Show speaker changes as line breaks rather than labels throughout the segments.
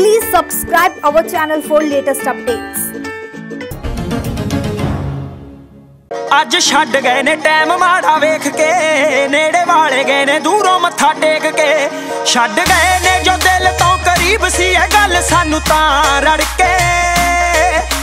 Please subscribe our channel for latest updates.
ਅੱਜ ਛੱਡ ਗਏ ਨੇ ਟਾਈਮ ਮਾੜਾ ਵੇਖ ਕੇ, ਨੇੜੇ ਵਾਲੇ ਗਏ ਨੇ ਦੂਰੋਂ ਮੱਥਾ ਟੇਕ ਕੇ ਛੱਡ ਗਏ ਨੇ ਜੋ ਦਿਲ ਤੋਂ ਕਰੀਬ ਸੀ ਇਹ ਗੱਲ ਸਾਨੂੰ ਤਾਂ ਰੜ ਕੇ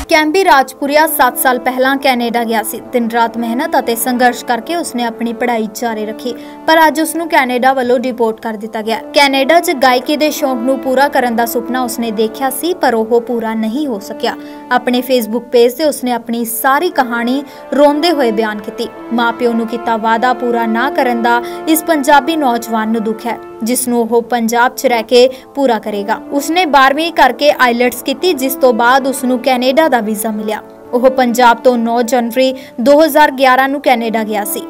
ਕੈਂਬੀ ਰਾਜਪੁਰੀਆ 7 ਸਾਲ ਪਹਿਲਾਂ ਕੈਨੇਡਾ ਗਿਆ ਸੀ। ਦਿਨ ਰਾਤ ਮਿਹਨਤ ਅਤੇ ਸੰਘਰਸ਼ ਕਰਕੇ ਉਸਨੇ ਆਪਣੀ ਪੜ੍ਹਾਈ ਜਾਰੀ ਰੱਖੀ, ਪਰ ਅੱਜ ਉਸਨੂੰ ਕੈਨੇਡਾ ਵੱਲੋਂ ਡਿਪੋਰਟ ਕਰ ਦਿੱਤਾ ਗਿਆ। ਕੈਨੇਡਾ 'ਚ ਗਾਇਕੀ ਦੇ ਸ਼ੌਂਕ ਨੂੰ ਪੂਰਾ ਕਰਨ ਦਾ ਸੁਪਨਾ ਉਸਨੇ ਦੇਖਿਆ ਸੀ, ਪਰ ਉਹ ਪੂਰਾ ਨਹੀਂ ਹੋ ਸਕਿਆ। ਆਪਣੇ ਫੇਸਬੁੱਕ ਪੇਜ ਤੇ ਉਸਨੇ ਆਪਣੀ ਸਾਰੀ ਕਹਾਣੀ ਰੋਂਦੇ ਹੋਏ ਬਿਆਨ ਕੀਤੀ। ਮਾਪਿਓ ਨੂੰ ਕੀਤਾ ਵਾਅਦਾ ਪੂਰਾ ਨਾ ਕਰਨ ਦਾ ਇਸ ਪੰਜਾਬੀ ਨੌਜਵਾਨ ਨੂੰ ਦੁੱਖ ਹੈ। ਜਿਸ ਨੂੰ ਉਹ ਪੰਜਾਬ 'ਚ ਰਹਿ ਕੇ ਪੂਰਾ ਕਰੇਗਾ। ਉਸਨੇ 12ਵੀਂ ਕਰਕੇ ਆਈਲੈਟਸ ਕੀਤੀ, ਜਿਸ ਤੋਂ ਬਾਅਦ ਉਸ ਨੂੰ ਕੈਨੇਡਾ ਦਾ ਵੀਜ਼ਾ ਮਿਲਿਆ। ਉਹ ਪੰਜਾਬ ਤੋਂ 9 ਜਨਵਰੀ 2011 ਨੂੰ ਕੈਨੇਡਾ ਗਿਆ ਸੀ।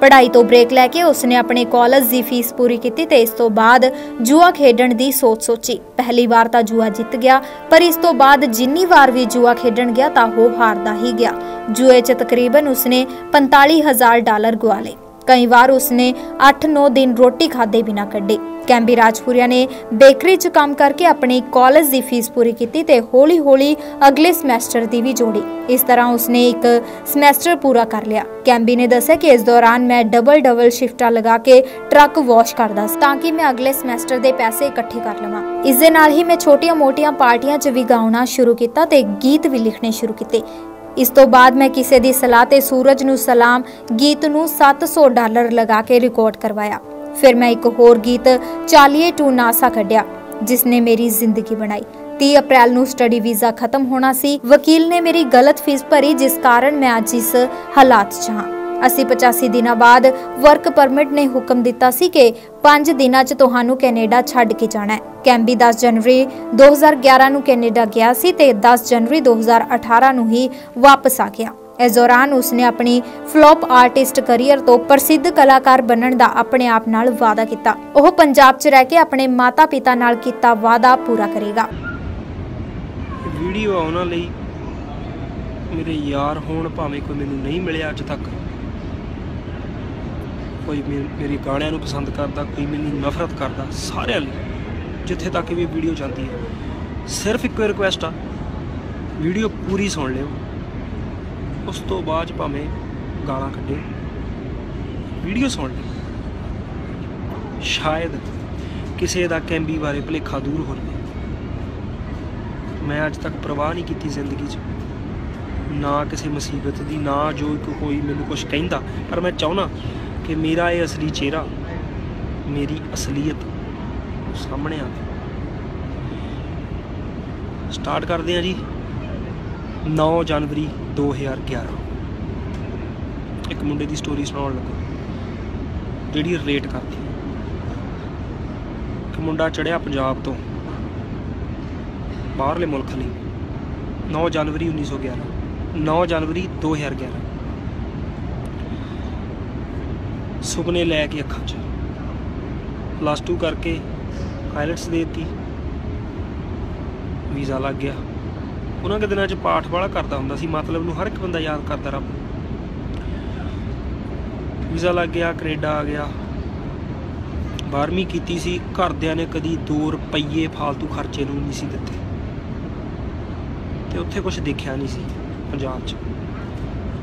ਪੜ੍ਹਾਈ ਤੋਂ ਬ੍ਰੇਕ ਲੈ ਕੇ ਉਸਨੇ ਆਪਣੇ ਕਾਲਜ ਦੀ ਫੀਸ ਪੂਰੀ ਕੀਤੀ ਤੇ ਇਸ ਤੋਂ ਬਾਅਦ ਜੂਆ ਖੇਡਣ ਦੀ ਸੋਚ ਸੋਚੀ। ਪਹਿਲੀ ਵਾਰ ਤਾਂ ਜੂਆ ਜਿੱਤ ਗਿਆ, ਪਰ ਇਸ ਤੋਂ ਬਾਅਦ ਜਿੰਨੀ ਵਾਰ ਵੀ ਜੂਆ ਖੇਡਣ ਗਿਆ ਤਾਂ ਉਹ ਹਾਰਦਾ ਹੀ ਗਿਆ। ਜੂਏ 'ਚ ਤਕਰੀਬਨ ਉਸਨੇ 45000 ਡਾਲਰ ਗਵਾ ਲਏ। ਕਈ ਵਾਰ ਉਸਨੇ 8-9 ਦਿਨ ਰੋਟੀ ਖਾਦੇ ਬਿਨਾ ਕੱਢੇ। ਕੈਂਬੀ ਰਾਜਪੁਰੀਆ ਨੇ ਬੇਕਰੀ 'ਚ ਕੰਮ ਕਰਕੇ ਆਪਣੀ ਕਾਲਜ ਦੀ ਫੀਸ ਪੂਰੀ ਕੀਤੀ ਤੇ ਹੌਲੀ-ਹੌਲੀ ਅਗਲੇ ਸਮੈਸਟਰ ਦੀ ਵੀ ਜੋੜੀ। ਇਸ ਤਰ੍ਹਾਂ ਉਸਨੇ ਇੱਕ ਸਮੈਸਟਰ ਪੂਰਾ ਕਰ ਲਿਆ। ਕੈਂਬੀ ਨੇ ਦੱਸਿਆ ਕਿ ਇਸ ਦੌਰਾਨ ਮੈਂ ਡਬਲ ਡਬਲ ਸ਼ਿਫਟਾਂ ਲਗਾ ਕੇ ਟਰੱਕ ਵਾਸ਼ ਕਰਦਾ ਸੀ ਤਾਂ ਕਿ ਮੈਂ ਅਗਲੇ ਸਮੈਸਟਰ ਦੇ ਪੈਸੇ ਇਕੱਠੇ ਕਰ ਲਵਾਂ। ਇਸ ਦੇ ਨਾਲ ਹੀ ਮੈਂ ਛੋਟੀਆਂ-ਮੋਟੀਆਂ ਪਾਰਟੀਆਂ 'ਚ ਵੀ ਗਾਉਣਾ ਸ਼ੁਰੂ ਕੀਤਾ ਤੇ ਗੀਤ ਵੀ ਲਿਖਣੇ ਸ਼ੁਰੂ ਕੀਤੇ। ਇਸ ਤੋਂ ਬਾਅਦ ਮੈਂ ਕਿਸੇ ਦੀ ਸਲਾਹ ਤੇ ਸੂਰਜ ਨੂੰ ਸਲਾਮ, ਗੀਤ ਨੂੰ 700 ਡਾਲਰ ਲਗਾ ਕੇ ਰਿਕਾਰਡ ਕਰਵਾਇਆ। ਫਿਰ ਮੈਂ ਇੱਕ ਹੋਰ ਗੀਤ, ਚਾਲੀਏ ਟੂ ਨਾਸਾ ਕੱਢਿਆ ਜਿਸ ਨੇ ਮੇਰੀ ਜ਼ਿੰਦਗੀ ਬਣਾਈ। 30 ਅਪ੍ਰੈਲ ਨੂੰ ਸਟੱਡੀ ਵੀਜ਼ਾ ਖਤਮ ਹੋਣਾ ਸੀ। ਵਕੀਲ ਨੇ ਮੇਰੀ ਗਲਤ ਫੀਸ ਭਰੀ, ਜਿਸ ਕਾਰਨ ਮੈਂ ਅੱਜ ਇਸ ਹਾਲਾਤ 'ਚ ਹਾਂ। ਅਸੀਂ 85 ਦਿਨਾਂ ਬਾਅਦ ਵਰਕ ਪਰਮਿਟ ਨੇ ਹੁਕਮ ਦਿੱਤਾ ਸੀ ਕਿ 5 ਦਿਨਾਂ 'ਚ ਤੁਹਾਨੂੰ ਕੈਨੇਡਾ ਛੱਡ ਕੇ ਜਾਣਾ ਹੈ। ਕੈਂਬੀ 10 ਜਨਵਰੀ 2011 ਨੂੰ ਕੈਨੇਡਾ ਗਿਆ ਸੀ ਤੇ 10 ਜਨਵਰੀ 2018 ਨੂੰ ਹੀ ਵਾਪਸ ਆ ਗਿਆ। ਇਸ ਦੌਰਾਨ ਉਸਨੇ ਆਪਣੀ ਫਲॉप ਆਰਟਿਸਟ ਕੈਰੀਅਰ ਤੋਂ ਪ੍ਰਸਿੱਧ ਕਲਾਕਾਰ ਬਣਨ ਦਾ ਆਪਣੇ ਆਪ ਨਾਲ ਵਾਅਦਾ ਕੀਤਾ। ਉਹ ਪੰਜਾਬ 'ਚ ਰਹਿ ਕੇ ਆਪਣੇ ਮਾਤਾ-ਪਿਤਾ ਨਾਲ ਕੀਤਾ ਵਾਅਦਾ ਪੂਰਾ ਕਰੇਗਾ।
ਵੀਡੀਓ ਆਉਣ ਲਈ। ਮੇਰੇ ਯਾਰ ਹੋਣ ਭਾਵੇਂ ਕੋਈ ਮੈਨੂੰ ਨਹੀਂ ਮਿਲਿਆ ਅੱਜ ਤੱਕ। ਕੋਈ ਮੇ- ਮੇਰੇ ਗਾਣਿਆਂ ਨੂੰ ਪਸੰਦ ਕਰਦਾ, ਕੋਈ ਮੈਨੂੰ ਨਫ਼ਰਤ ਕਰਦਾ, ਸਾਰਿਆਂ ਲਈ, ਜਿੱਥੇ ਤੱਕ ਵੀ ਵੀਡੀਓ ਜਾਂਦੀ ਹੈ। ਸਿਰਫ ਇੱਕੋ ਰਿਕੁਐਸਟ ਆ, ਵੀਡੀਓ ਪੂਰੀ ਸੁਣ ਲਿਓ। ਉਸ ਤੋਂ ਬਾਅਦ 'ਚ ਭਾਵੇਂ ਗਾਲਾਂ ਕੱਢੇ, ਵੀਡੀਓ ਸੁਣ ਲਿਓ। ਸ਼ਾਇਦ ਕਿਸੇ ਦਾ ਕੈਂਬੀ ਬਾਰੇ ਭੁਲੇਖਾ ਦੂਰ ਹੋ ਜਾਵੇ ਮੈਂ ਅੱਜ ਤੱਕ ਪਰਵਾਹ ਨਹੀਂ ਕੀਤੀ ਜ਼ਿੰਦਗੀ 'ਚ। ਨਾ ਕਿਸੇ ਮੁਸੀਬਤ ਦੀ, ਨਾ ਜੋ ਕੋ- ਕੋਈ ਮੈਨੂੰ ਕੁਝ ਕਹਿੰਦਾ, ਪਰ ਮੈਂ ਚਾਹੁੰਦਾ ਕਿ ਮੇਰਾ ਇਹ ਅਸਲੀ ਚਿਹਰਾ, ਮੇਰੀ ਅਸਲੀਅਤ ਸਾਹਮਣੇ ਆ ਗਈ। ਸਟਾਰਟ ਕਰਦੇ ਹਾਂ ਜੀ। 9 ਜਨਵਰੀ 2011 ਇੱਕ ਮੁੰਡੇ ਦੀ ਸਟੋਰੀ ਸੁਣਾਉਣ ਲੱਗਾ। ਜਿਹੜੀ ਰਿਲੇਟ ਕਰਦੀ। ਇੱਕ ਮੁੰਡਾ ਚੜਿਆ ਪੰਜਾਬ ਤੋਂ। ਬਾਹਰਲੇ ਮੁਲਕ ਲਈ। 9 ਜਨਵਰੀ 1911 9 ਜਨਵਰੀ 2011 ਸੁਪਨੇ ਲੈ ਕੇ ਅੱਖਾਂ 'ਚ। ਪਲੱਸ 2 ਕਰਕੇ ਆਇਲਟਸ ਦੇ ਦਿੱਤੀ। ਵੀਜ਼ਾ ਲੱਗ ਗਿਆ। ਉਹਨਾਂ ਦੇ ਦਿਨਾਂ 'ਚ ਪਾਠ ਵਾਲਾ ਕਰਦਾ ਹੁੰਦਾ ਸੀ। ਮਤਲਬ ਨੂੰ ਹਰ ਇੱਕ ਬੰਦਾ ਯਾਦ ਕਰਦਾ ਰੱਬ ਨੂੰ। ਵੀਜ਼ਾ ਲੱਗ ਗਿਆ, ਕੈਨੇਡਾ ਆ ਗਿਆ। 12ਵੀਂ ਕੀਤੀ ਸੀ। ਘਰਦਿਆਂ ਨੇ ਕਦੀ 2 ਰੁਪਈਏ ਫालतू ਖਰਚੇ ਨੂੰ ਨਹੀਂ ਸੀ ਦਿੱਤੇ। ਤੇ ਉੱਥੇ ਕੁਝ ਦੇਖਿਆ ਨਹੀਂ ਸੀ ਪੰਜਾਬ 'ਚ।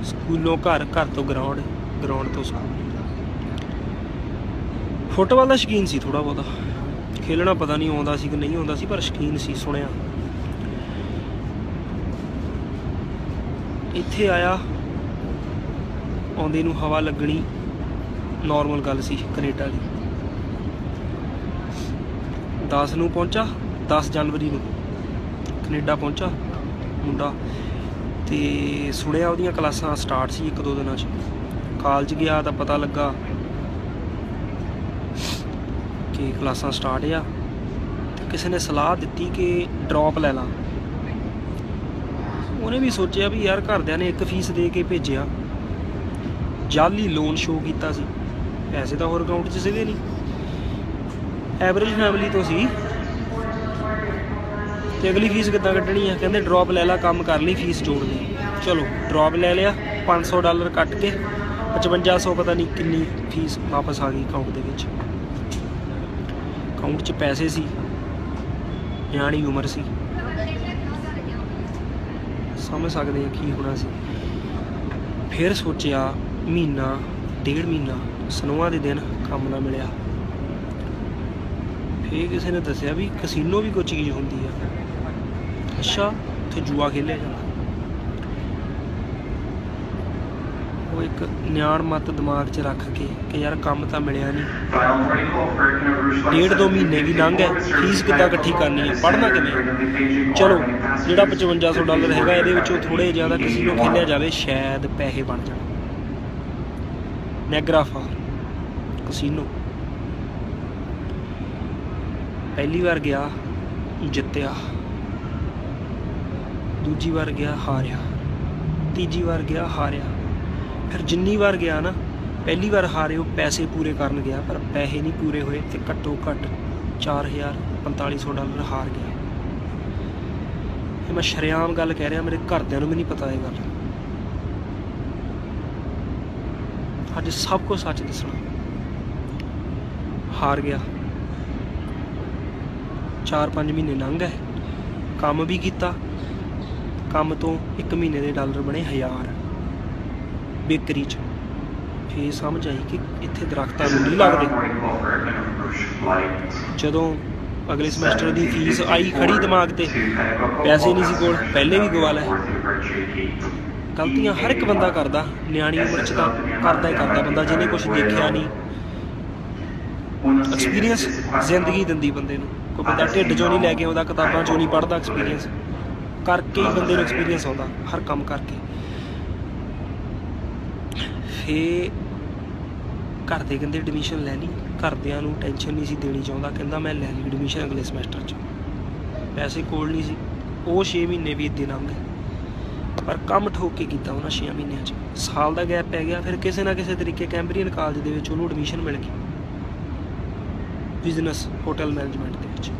ਸਕੂਲੋਂ ਘਰ ਘਰ ਤੋਂ ਗਰਾਊਂਡ ਗਰਾਊਂਡ ਤੋਂ ਸਕੂਲ। ਫੁੱਟਬਾਲ ਦਾ ਸ਼ੌਕੀਨ ਸੀ ਥੋੜਾ ਬਹੁਤਾ। ਖੇਲਣਾ ਪਤਾ ਨਹੀਂ ਆਉਂਦਾ ਸੀ ਕਿ ਨਹੀਂ ਆਉਂਦਾ ਸੀ, ਪਰ ਸ਼ੌਕੀਨ ਸੀ, ਸੁਣਿਆ। ਇੱਥੇ ਆਇਆ, ਆਉਂਦੇ ਨੂੰ ਹਵਾ ਲੱਗਣੀ ਨਾਰਮਲ ਗੱਲ ਸੀ ਕੈਨੇਡਾ ਦੀ। 10 ਨੂੰ ਪਹੁੰਚਾ 10 ਜਨਵਰੀ ਨੂੰ। ਕੈਨੇਡਾ ਪਹੁੰਚਾ, ਮੁੰਡਾ। ਤੇ ਸੁਣਿਆ ਉਹਦੀਆਂ ਕਲਾਸਾਂ ਸਟਾਰਟ ਸੀ ਇੱਕ ਦੋ ਦਿਨਾਂ 'ਚ। ਕਾਲਜ ਗਿਆ ਤਾਂ ਪਤਾ ਲੱਗਾ ਕਿ ਕਲਾਸਾਂ ਸਟਾਰਟ ਆ ਤੇ ਕਿਸੇ ਨੇ ਸਲਾਹ ਦਿੱਤੀ ਕਿ ਡ੍ਰੌਪ ਲੈ ਲਾ। ਉਹਨੇ ਵੀ ਸੋਚਿਆ ਵੀ ਯਾਰ ਘਰਦਿਆਂ ਨੇ ਇੱਕ ਫੀਸ ਦੇ ਕੇ ਭੇਜਿਆ। ਜਾਲੀ ਲੋਨ ਸ਼ੋ ਕੀਤਾ ਸੀ। ਪੈਸੇ ਤਾਂ ਹੋਰ ਅਕਾਊਂਟ 'ਚ ਸੀਗੇ ਨਹੀਂ ਐਵਰੇਜ ਫੈਮਿਲੀ ਤੋਂ ਸੀ। ਤੇ ਅਗਲੀ ਫੀਸ ਕਿੱਦਾਂ ਕੱਢਣੀ ਆ? ਕਹਿੰਦੇ ਡ੍ਰੌਪ ਲੈ ਲਾ, ਕੰਮ ਕਰ ਲਈ ਫੀਸ ਜੋੜ ਲਈ ਚਲੋ ਡ੍ਰੌਪ ਲੈ ਲਿਆ 500 ਡਾਲਰ ਕੱਟ ਕੇ 5500 ਪਤਾ ਨਹੀਂ ਕਿੰਨੀ ਫੀਸ ਵਾਪਸ ਆ ਗਈ ਅਕਾਊਂਟ ਦੇ ਵਿੱਚ। ਅਕਾਊਂਟ 'ਚ ਪੈਸੇ ਸੀ, ਨਿਆਣੀ ਉਮਰ ਸੀ। ਸਮਝ ਸਕਦੇ ਆ ਕੀ ਹੋਣਾ ਸੀ। ਫਿਰ ਸੋਚਿਆ ਮਹੀਨਾ, ਡੇਢ ਮਹੀਨਾ, ਸਨੋਆਂ ਦੇ ਦਿਨ ਕੰਮ ਨਾ ਮਿਲਿਆ। ਫਿਰ ਕਿਸੇ ਨੇ ਦੱਸਿਆ ਵੀ ਕਸੀਨੋ ਵੀ ਕੋਈ ਚੀਜ਼ ਹੁੰਦੀ ਆ। ਅੱਛਾ, ਉੱਥੇ ਜੂਆ ਖੇਲਿਆ ਜਾਂਦਾ। ਉਹ ਇੱਕ ਨਿਆਣ ਮਤ ਦਿਮਾਗ 'ਚ ਰੱਖ ਕੇ ਕਿ ਯਾਰ ਕੰਮ ਤਾਂ ਮਿਲਿਆ ਨਹੀਂ ਡੇਢ ਦੋ ਮਹੀਨੇ ਵੀ ਲੰਘ ਗਏ, ਫੀਸ ਕਿੱਦਾਂ ਇਕੱਠੀ ਕਰਨੀ ਹੈ, ਪੜ੍ਹਨਾ ਕਿਵੇਂ ਚਲੋ, ਜਿਹੜਾ 5500 ਡਾਲਰ ਹੈਗਾ, ਇਹਦੇ ਵਿੱਚੋਂ ਥੋੜੇ ਜ਼ਿਆਦਾ ਕਸੀਨੋ ਖੇਲਿਆ ਜਾਵੇ, ਸ਼ਾਇਦ ਪੈਸੇ ਬਣ ਜਾਣ। ਨੈਗਰਾ ਫਾਰ ਕਸੀਨੋ ਪਹਿਲੀ ਵਾਰ ਗਿਆ, ਜਿੱਤਿਆ। ਦੂਜੀ ਵਾਰ ਗਿਆ, ਹਾਰਿਆ। ਤੀਜੀ ਵਾਰ ਗਿਆ, ਹਾਰਿਆ। ਫਿਰ ਜਿੰਨੀ ਵਾਰ ਗਿਆ ਨਾ, ਪਹਿਲੀ ਵਾਰ ਹਾਰੇ ਉਹ ਪੈਸੇ ਪੂਰੇ ਕਰਨ ਗਿਆ, ਪਰ ਪੈਸੇ ਨਹੀਂ ਪੂਰੇ ਹੋਏ ਤੇ ਘੱਟੋ ਘੱਟ 4000 4500 ਡਾਲਰ ਹਾਰ ਗਿਆ। ਇਹ ਮੈਂ ਸ਼ਰੇਆਮ ਗੱਲ ਕਹਿ ਰਿਹਾ, ਮੇਰੇ ਘਰਦਿਆਂ ਨੂੰ ਵੀ ਨਹੀਂ ਪਤਾ ਇਹ ਗੱਲ। ਅੱਜ ਸਭ ਕੁਝ ਸੱਚ ਦੱਸਣਾ। ਹਾਰ ਗਿਆ। 4-5 ਮਹੀਨੇ ਲੰਘ ਗਏ। ਕੰਮ ਵੀ ਕੀਤਾ। ਕੰਮ ਤੋਂ 1 ਮਹੀਨੇ ਦੇ ਡਾਲਰ ਬਣੇ 1000 ਬੇਕਰੀ ਚ। ਫੇਰ ਸਮਝ ਆਈ ਕਿ ਇੱਥੇ ਦਰਖਤਾਂ ਨੂੰ ਨਹੀਂ ਲੱਗਦੇ ਜਦੋਂ ਅਗਲੇ ਸਮੈਸਟਰ ਦੀ ਫੀਸ ਆਈ ਖੜੀ ਦਿਮਾਗ ਤੇ, ਪੈਸੇ ਨਹੀਂ ਸੀ ਕੋਲ, ਪਹਿਲੇ ਵੀ ਗਵਾ ਲੈ ਗਲਤੀਆਂ ਹਰ ਇੱਕ ਬੰਦਾ ਕਰਦਾ, ਨਿਆਣੀ ਉਮਰ ਚ ਤਾਂ ਕਰਦਾ ਹੀ ਕਰਦਾ ਬੰਦਾ, ਜਿਹਨੇ ਕੁਝ ਦੇਖਿਆ ਨਹੀਂ। ਐਕਸਪੀਰੀਅੰਸ ਜ਼ਿੰਦਗੀ ਦਿੰਦੀ ਬੰਦੇ ਨੂੰ। ਕੋਈ ਬੰਦਾ ਢਿੱਡ ਚੋਂ ਨਹੀਂ ਲੈ ਕੇ ਆਉਂਦਾ, ਕਿਤਾਬਾਂ ਚੋਂ ਨਹੀਂ ਪੜ੍ਹਦਾ ਐਕਸਪੀਰੀਅੰਸ ਕਰਕੇ ਹੀ ਬੰਦੇ ਨੂੰ ਐਕਸਪੀਰੀਅੰਸ ਆਉਂਦਾ, ਹਰ ਕੰਮ ਕਰਕੇ। ਫੇ ਘਰ ਦੇ ਕਹਿੰਦੇ ਐਡਮਿਸ਼ਨ ਲੈ ਲਈ। ਘਰਦਿਆਂ ਨੂੰ ਟੈਨਸ਼ਨ ਨਹੀਂ ਸੀ ਦੇਣੀ ਚਾਹੁੰਦਾ। ਕਹਿੰਦਾ ਮੈਂ ਲੈ ਲਈ ਐਡਮਿਸ਼ਨ ਅਗਲੇ ਸਮੈਸਟਰ 'ਚ। ਪੈਸੇ ਕੋਲ ਨਹੀਂ ਸੀ। ਉਹ 6 ਮਹੀਨੇ ਵੀ ਇੱਦੇ ਲੰਘ ਗਏ। ਪਰ ਕੰਮ ਠੋਕ ਕੇ ਕੀਤਾ ਉਹਨਾਂ 6 ਮਹੀਨਿਆਂ 'ਚ। ਸਾਲ ਦਾ ਗੈਪ ਪੈ ਗਿਆ। ਫਿਰ ਕਿਸੇ ਨਾ ਕਿਸੇ ਤਰੀਕੇ ਕੈਂਬਰੀਅਨ ਕਾਲਜ ਦੇ ਵਿੱਚ ਉਹਨੂੰ ਐਡਮਿਸ਼ਨ ਮਿਲ ਗਈ। ਬਿਜ਼ਨਸ ਹੋਟਲ ਮੈਨੇਜਮੈਂਟ ਦੇ ਵਿੱਚ।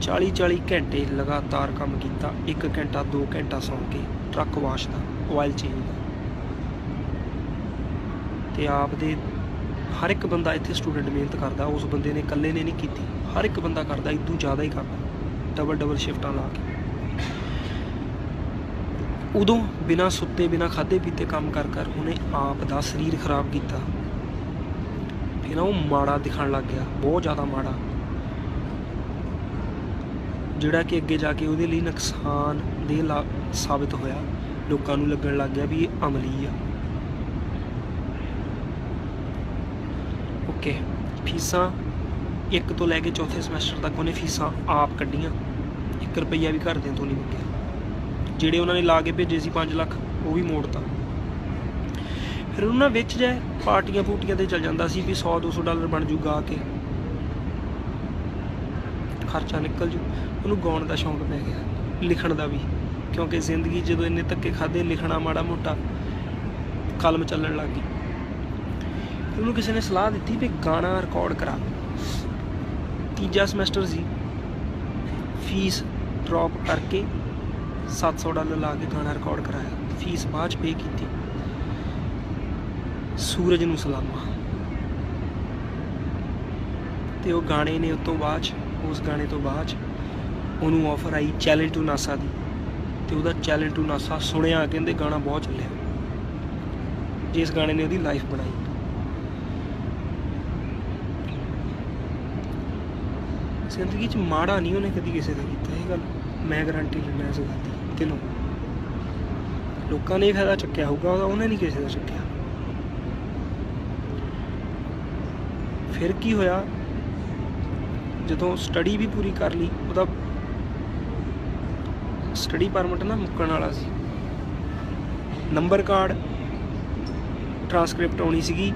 40 40 ਘੰਟੇ ਲਗਾਤਾਰ ਕੰਮ ਕੀਤਾ। 1 ਘੰਟਾ 2 ਘੰਟਾ ਸੌਂ ਕੇ ਟਰੱਕ ਵਾਸ਼ ਦਾ ਆਇਲ ਚੇਂਜ ਦਾ। ਤੇ ਆਪ ਦੇ ਹਰ ਇੱਕ ਬੰਦਾ ਇੱਥੇ ਸਟੂਡੈਂਟ ਮਿਹਨਤ ਕਰਦਾ, ਉਸ ਬੰਦੇ ਨੇ ਇਕੱਲੇ ਨੇ ਨਹੀਂ ਕੀਤੀ। ਹਰ ਇੱਕ ਬੰਦਾ ਕਰਦਾ ਇਦੋਂ ਜ਼ਿਆਦਾ ਹੀ ਕਰਦਾ। ਡਬਲ ਡਬਲ ਸ਼ਿਫਟਾਂ ਲਾ ਕੇ। ਉਦੋਂ ਬਿਨਾ ਸੁੱਤੇ, ਬਿਨਾ ਖਾਦੇ ਪੀਤੇ ਕੰਮ ਕਰ ਕਰ ਉਹਨੇ ਆਪ ਦਾ ਸਰੀਰ ਖਰਾਬ ਕੀਤਾ। ਫਿਰ ਉਹ ਮਾੜਾ ਦਿਖਣ ਲੱਗ ਗਿਆ, ਬਹੁਤ ਜ਼ਿਆਦਾ ਮਾੜਾ। ਜਿਹੜਾ ਕਿ ਅੱਗੇ ਜਾ ਕੇ ਉਹਦੇ ਲਈ ਨੁਕਸਾਨ ਦੇ ਸਾਬਿਤ ਹੋਇਆ, ਲੋਕਾਂ ਨੂੰ ਲੱਗਣ ਲੱਗ ਗਿਆ ਵੀ ਇਹ ਅਮਲੀ ਆ। ਓਕੇ ਫੀਸਾਂ ਇੱਕ ਤੋਂ ਲੈ ਕੇ ਚੌਥੇ ਸਮੈਸਟਰ ਤੱਕ ਉਹਨੇ ਫੀਸਾਂ ਆਪ ਕੱਢੀਆਂ। 1 ਰੁਪਈਆ ਵੀ ਘਰਦਿਆਂ ਤੋਂ ਨਹੀਂ ਮੰਗਿਆ ਜਿਹੜੇ ਉਹਨਾਂ ਨੇ ਲਾ ਕੇ ਭੇਜੇ ਸੀ 5 ਲੱਖ, ਉਹ ਵੀ ਮੋੜਤਾ। ਫਿਰ ਉਹਨਾਂ ਵਿੱਚ ਜੇ ਪਾਰਟੀਆਂ ਪੂਟੀਆਂ ਤੇ ਚੱਲ ਜਾਂਦਾ ਸੀ ਵੀ 100 200 ਡਾਲਰ ਬਣ ਜੂਗਾ ਆ ਕੇ। ਖਰਚਾ ਨਿਕਲ ਜੂ। ਉਹਨੂੰ ਗਾਉਣ ਦਾ ਸ਼ੌਂਕ ਪੈ ਗਿਆ, ਲਿਖਣ ਦਾ ਵੀ। ਕਿਉਂਕਿ ਜ਼ਿੰਦਗੀ ਜਦੋਂ ਇੰਨੇ ਧੱਕੇ ਖਾਦੇ ਲਿਖਣਾ ਮਾੜਾ ਮੋਟਾ, ਕਲਮ ਚੱਲਣ ਲੱਗ ਗਈ। ਉਹਨੂੰ ਕਿਸੇ ਨੇ ਸਲਾਹ ਦਿੱਤੀ ਵੀ ਗਾਣਾ ਰਿਕਾਰਡ ਕਰਾ। ਤੀਜਾ ਸਮੈਸਟਰ ਸੀ। ਫੀਸ ਡ੍ਰੌਪ ਕਰਕੇ 700 ਡਾਲਰ ਲਾ ਕੇ ਗਾਣਾ ਰਿਕਾਰਡ ਕਰਾਇਆ। ਫੀਸ ਬਾਅਦ ਚ ਪੇ ਕੀਤੀ। ਸੂਰਜ ਨੂੰ ਸਲਾਮਾ। ਤੇ ਉਹ ਗਾਣੇ ਨੇ ਉਸ ਤੋਂ ਬਾਅਦ 'ਚ, ਉਸ ਗਾਣੇ ਤੋਂ ਬਾਅਦ 'ਚ ਉਹਨੂੰ ਆਫਰ ਆਈ ਚੈਲੰਜ ਟੂ ਨਾਸਾ ਦੀ। ਤੇ ਉਹਦਾ ਚੈਲੰਜ ਟੂ ਨਾਸਾ ਸੁਣਿਆ ਕਹਿੰਦੇ ਗਾਣਾ ਬਹੁਤ ਚੱਲਿਆ। ਜਿਸ ਗਾਣੇ ਨੇ ਉਹਦੀ ਲਾਈਫ ਬਣਾਈ। ਜ਼ਿੰਦਗੀ 'ਚ ਮਾੜਾ ਨਹੀਂ ਉਹਨੇ ਕਦੀ ਕਿਸੇ ਦਾ ਕੀਤਾ, ਇਹ ਗੱਲ ਮੈਂ ਗਾਰੰਟੀ ਲੈਣਾ ਇਸ ਗੱਲ ਦੀ ਦਿਲੋਂ ਲੋਕਾਂ ਨੇ ਇਹ ਫਾਇਦਾ ਚੱਕਿਆ ਹੋਊਗਾ, ਉਹਦਾ ਉਹਨੇ ਨਹੀਂ ਕਿਸੇ ਦਾ ਚੱਕਿਆ। ਫਿਰ ਕੀ ਹੋਇਆ? ਜਦੋਂ ਸਟੱਡੀ ਵੀ ਪੂਰੀ ਕਰ ਲਈ, ਉਹਦਾ ਸਟੱਡੀ ਪਰਮਿਟ ਨਾ ਮੁੱਕਣ ਵਾਲਾ ਸੀ। ਨੰਬਰ ਕਾਰਡ ਟ੍ਰਾਂਸਕ੍ਰਿਪਟ ਆਉਣੀ ਸੀਗੀ।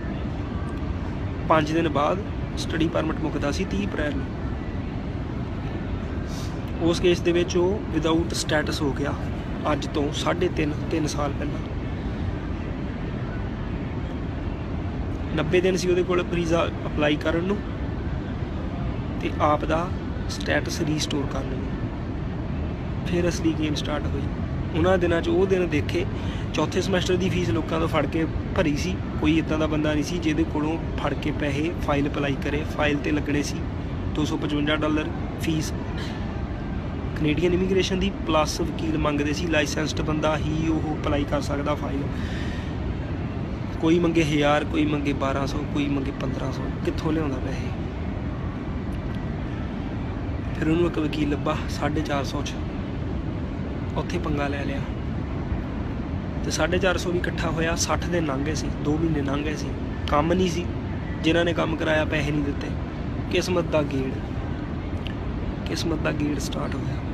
5 ਦਿਨ ਬਾਅਦ ਸਟੱਡੀ ਪਰਮਿਟ ਮੁੱਕਦਾ ਸੀ 30 ਅਪ੍ਰੈਲ ਨੂੰ। ਉਸ ਕੇਸ ਦੇ ਵਿੱਚ ਉਹ ਵਿਦਆਊਟ ਸਟੇਟਸ ਹੋ ਗਿਆ ਅੱਜ ਤੋਂ 3.5 3 ਸਾਲ ਪਹਿਲਾਂ। 90 ਦਿਨ ਸੀ ਉਹਦੇ ਕੋਲ ਵੀਜ਼ਾ ਅਪਲਾਈ ਕਰਨ ਨੂੰ ਤੇ ਆਪ ਦਾ ਸਟੇਟਸ ਰੀਸਟੋਰ ਕਰਨ ਨੂੰ। ਫਿਰ ਅਸਲੀ ਗੇਮ ਸਟਾਰਟ ਹੋਈ। ਉਹਨਾਂ ਦਿਨਾਂ 'ਚ ਉਹ ਦਿਨ ਦੇਖੇ, ਚੌਥੇ ਸਮੈਸਟਰ ਦੀ ਫੀਸ ਲੋਕਾਂ ਤੋਂ ਫੜ ਕੇ ਭਰੀ ਸੀ। ਕੋਈ ਇਦਾਂ ਦਾ ਬੰਦਾ ਨਹੀਂ ਸੀ ਜਿਹਦੇ ਕੋਲੋਂ ਫੜ ਕੇ ਪੈਸੇ ਫਾਈਲ ਅਪਲਾਈ ਕਰੇ। ਫਾਈਲ ਤੇ ਲੱਗਣੇ ਸੀ 255 ਡਾਲਰ ਫੀਸ ਕੈਨੇਡੀਅਨ ਇਮੀਗ੍ਰੇਸ਼ਨ ਦੀ ਪਲੱਸ ਵਕੀਲ ਮੰਗਦੇ ਸੀ ਲਾਇਸੈਂਸਡ ਬੰਦਾ ਹੀ ਉਹ ਅਪਲਾਈ ਕਰ ਸਕਦਾ ਫਾਈਲ ਕੋਈ ਮੰਗੇ 1000 ਕੋਈ ਮੰਗੇ 1200 ਕੋਈ ਮੰਗੇ 1500 ਕਿੱਥੋਂ ਲਿਆਉਂਦਾ ਪੈਸੇ? ਫਿਰ ਉਹਨੂੰ ਇੱਕ ਵਕੀਲ ਲੱਭਾ 450 ਚ। ਉੱਥੇ ਪੰਗਾ ਲੈ ਲਿਆ। ਤੇ 450 ਵੀ ਇਕੱਠਾ ਹੋਇਆ 60 ਦਿਨ ਲੰਘ ਗਏ ਸੀ 2 ਮਹੀਨੇ ਲੰਘ ਗਏ ਸੀ। ਕੰਮ ਨਹੀਂ ਸੀ, ਜਿਨ੍ਹਾਂ ਨੇ ਕੰਮ ਕਰਾਇਆ ਪੈਸੇ ਨਹੀਂ ਦਿੱਤੇ। ਕਿਸਮਤ ਦਾ ਗੇੜ। ਕਿਸਮਤ ਦਾ ਗੇੜ ਸਟਾਰਟ ਹੋਇਆ।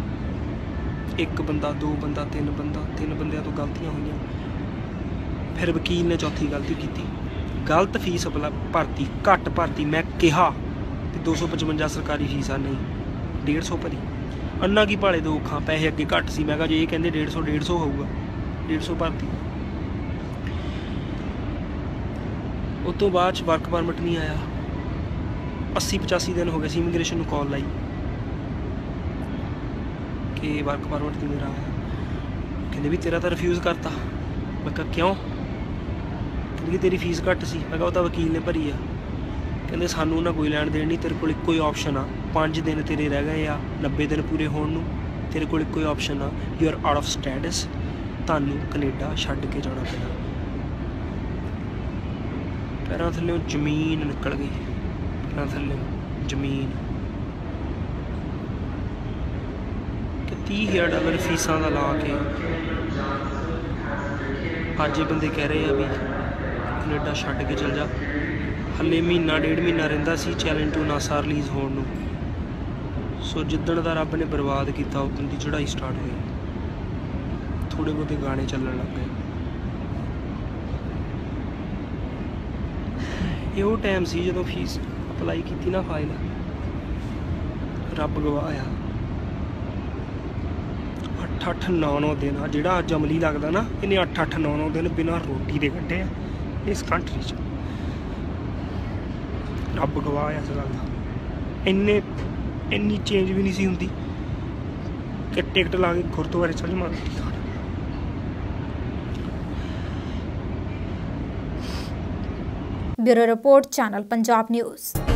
ਇੱਕ ਬੰਦਾ, ਦੋ ਬੰਦਾ, ਤਿੰਨ ਬੰਦਾ, ਤਿੰਨ ਬੰਦਿਆਂ ਤੋਂ ਗਲਤੀਆਂ ਹੋਈਆਂ। ਫਿਰ ਵਕੀਲ ਨੇ ਚੌਥੀ ਗਲਤੀ ਕੀਤੀ। ਗਲਤ ਫੀਸ ਅਪਲਾ ਭਰਤੀ, ਘੱਟ ਭਰਤੀ, ਮੈਂ ਕਿਹਾ ਕਿ 255 ਸਰਕਾਰੀ ਫੀਸ ਆ, ਨਹੀਂ 150 ਭਰੀ। ਅੰਨਾ ਕੀ ਭਾਲੇ ਦੋ ਅੱਖਾਂ, ਪੈਸੇ ਅੱਗੇ ਘੱਟ ਸੀ, ਮੈਂ ਕਿਹਾ ਜੇ ਇਹ ਕਹਿੰਦੇ 150 150 ਹੋਊਗਾ 150 ਭਰਤੀ। ਉਸ ਤੋਂ ਬਾਅਦ ਚ ਵਰਕ ਪਰਮਿਟ ਨਹੀਂ ਆਇਆ। 80 85 ਦਿਨ ਹੋ ਗਏ ਸੀ, ਇਮੀਗ੍ਰੇਸ਼ਨ ਨੂੰ ਕਾਲ ਲਾਈ। ਕਿ ਵਰਕ ਪਰਮਿਟ ਨਹੀਂ ਮੇਰਾ ਆਇਆ ਕਹਿੰਦੇ ਵੀ ਤੇਰਾ ਤਾਂ ਰਿਫਿਊਜ਼ ਕਰਤਾ। ਮੈਂ ਕਿਹਾ, ਕਿਉਂ? ਕਹਿੰਦੇ ਕਿ ਤੇਰੀ ਫੀਸ ਘੱਟ ਸੀ। ਮੈਂ ਕਿਹਾ, ਉਹ ਤਾਂ ਵਕੀਲ ਨੇ ਭਰੀ ਆ। ਕਹਿੰਦੇ, ਸਾਨੂੰ ਨਾ ਕੋਈ ਲੈਣ ਦੇਣ ਨਹੀਂ, ਤੇਰੇ ਕੋਲ ਇੱਕੋ ਹੀ ਆਪਸ਼ਨ ਆ। 5 ਦਿਨ ਤੇਰੇ ਰਹਿ ਗਏ ਆ 90 ਦਿਨ ਪੂਰੇ ਹੋਣ ਨੂੰ। ਤੇਰੇ ਕੋਲ ਇੱਕੋ ਹੀ ਆਪਸ਼ਨ ਆ। You are out of status ਤੁਹਾਨੂੰ ਕੈਨੇਡਾ ਛੱਡ ਕੇ ਜਾਣਾ ਪੈਣਾ। ਪੈਰਾਂ ਥੱਲੇੋਂ ਜ਼ਮੀਨ ਨਿਕਲ ਗਈ। ਪੈਰਾਂ ਥੱਲੇੋਂ ਜ਼ਮੀਨ ਕਿ 30000 ਡਾਲਰ ਫੀਸਾਂ ਦਾ ਲਾ ਕੇ ਅੱਜ ਇਹ ਬੰਦੇ ਕਹਿ ਰਹੇ ਆ ਵੀ ਕੈਨੇਡਾ ਛੱਡ ਕੇ ਚਲ ਜਾ। ਹੱਲੇ ਮਹੀਨਾ, ਡੇਢ ਮਹੀਨਾ ਰਹਿੰਦਾ ਸੀ, ਚੈਲੰਜ ਟੂ ਨਾਸਾ ਰਿਲੀਜ਼ ਹੋਣ ਨੂੰ। ਸੋ ਜਿੱਦਣ ਦਾ ਰੱਬ ਨੇ ਬਰਬਾਦ ਕੀਤਾ, ਉਦੋਂ ਦੀ ਚੜ੍ਹਾਈ ਸਟਾਰਟ ਹੋਈ। ਥੋੜੇ ਬਹੁਤੇ ਗਾਣੇ ਚੱਲਣ ਲੱਗ ਗਏ। ਇਹ ਉਹ ਟਾਈਮ ਸੀ ਜਦੋਂ ਫੀਸ ਅਪਲਾਈ ਕੀਤੀ ਨਾ ਫਾਈਲ ਰੱਬ ਗਵਾਹ ਆ। 8 8 9 9 ਦਿਨ ਆ, ਜਿਹੜਾ ਅੱਜ ਅਮਲੀ ਲੱਗਦਾ ਨਾ, ਇਹਨੇ 8 8 9 9 ਦਿਨ ਬਿਨਾਂ ਰੋਟੀ ਦੇ ਕੱਢੇ ਆ, ਇਸ ਕੰਟਰੀ 'ਚ। ਰੱਬ ਗਵਾਹ ਆ ਇਸ ਗੱਲ ਦਾ। ਇੰਨੇ, ਇੰਨੀ ਚੇਂਜ ਵੀ ਨਹੀਂ ਸੀ ਹੁੰਦੀ। ਕਿ ਟਿਕਟ ਲਾ ਕੇ ਗੁਰਦੁਆਰੇ ਚੱਲ ਮਾਰ
bureau report, channel Punjab news.